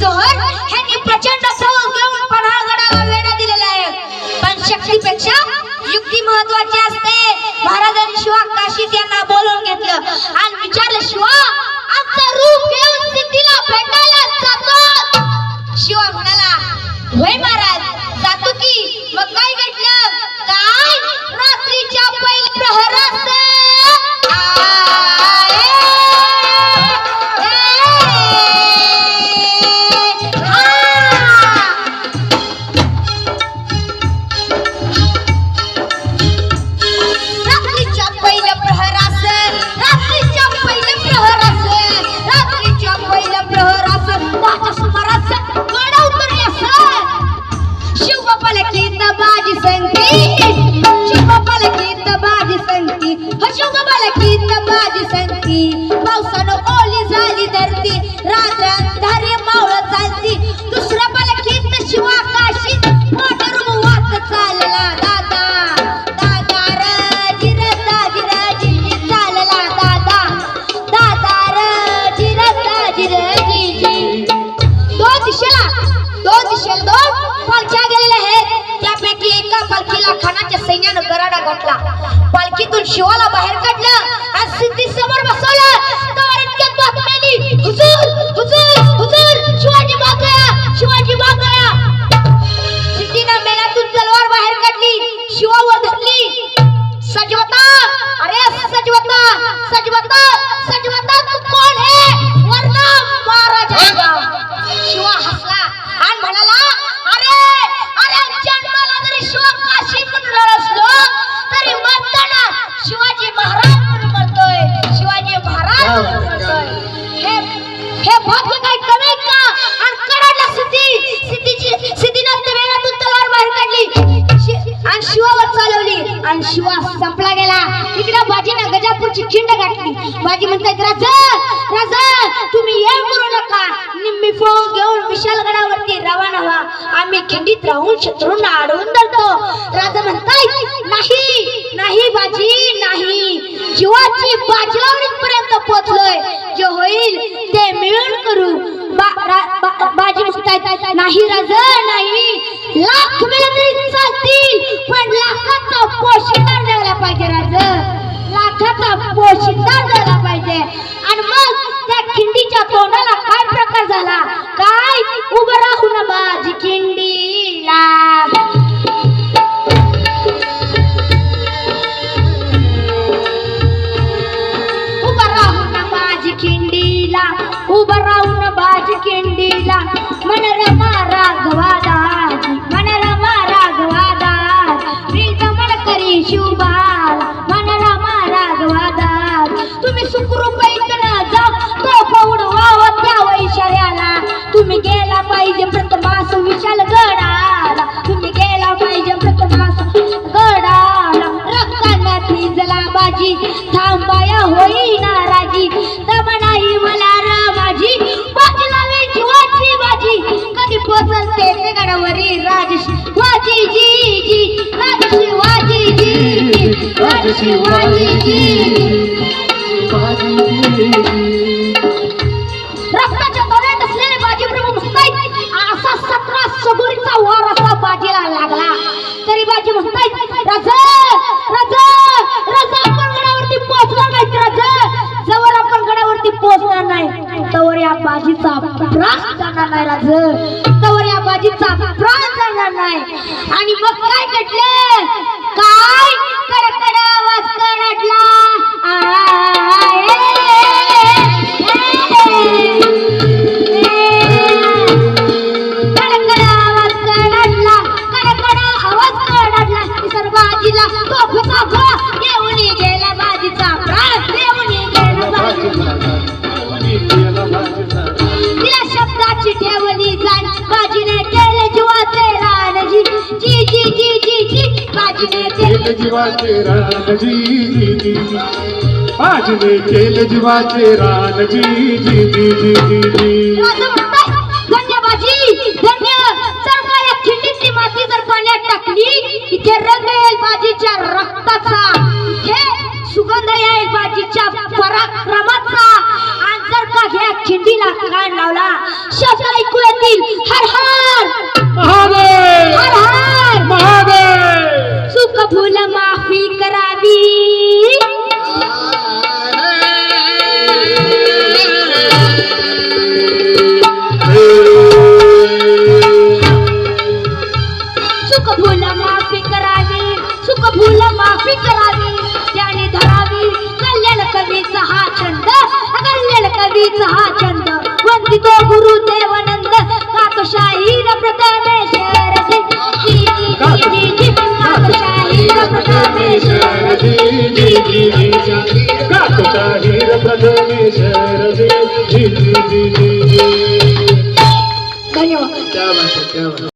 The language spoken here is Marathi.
जोहर ह्यांनी प्रचंड सौर घेऊन पन्हाळगडाला वेढा दिलेला आहे. पण शक्तीपेक्षा युक्ती महत्वाची असते. महाराजांनी शिवा काशीत यांना बोलवून घेतलं. आणि विचारलं शिवा आमचं रूप घेऊन सिद्धीला भेटायला जातो शिवा म्हणाला होय बाजी संगती शिवबापाला गीत बाजी संगती ह हो शिवबापाला बाजी पावसानं ओली झाली धरती रात्र सैन्यानं पालखीतून शिवाला बाहेर काढलं आणि सिद्धी समोर बसवलं तर हुजूर हुजूर. निम्मी फौज घेऊन विशालगडावरती रवाना व्हा. आम्ही खिंडीत राहून शत्रूंना अडवून धरतो. राजा म्हणताय नाही नाही बाजी नाही. जीवाची बाजीलावणीपर्यंत पोहोचलोय. जे होईल ते मिळून करू. बा- रा- बा- बाजी म्हणताय नाही राजा नाही. लाख खिंडीला मन रमा राघवा दाजी मन रमा राघवा दाज प्रीत मन करी शिवबाल मन राघवा दाज तुम्ही सुखरूप ऐकणं जा तो पौड वाव त्या वैशाल्याला तुम्ही गेला पाहिजे प्रथमास विशाल गडाला तुम्ही गेला पाहिजे प्रथमास गडाला रक्तानं भिजला बाजी थांबाया होई. रक्ताच्या तोड्यात असलेले बाजीप्रभू म्हणतायत असा सतरा वार असा बाजीला लागला. तरी बाजी म्हणतायत आपण गडावरती पोहोचणार जवळ आपण गडावरती पोहोचणार नाही. तवर या बाजीचा प्राण जाणार नाही राज. तवर या बाजीचा प्राण जाणार नाही. आणि मग काय घडलं? काय hablar. केले जीवाचे रान जी जी जी आजने जीवाचे रान जी जी जी जी जी जी टाकली इथे रक्ताचा. सुगंध येईल बाजीच्या पराक्रमाचा. आणि का खिंडीला काय लावला शब्द ऐकू येतील हर हर कल्याण कवीचा हा छंद कल्याण कवीचा हा छंद. वंदितो गुरु देवानंद जी जी जी जी जी जी जी. प्रथमेश्वर जी जी जी जी जी धन्यवाद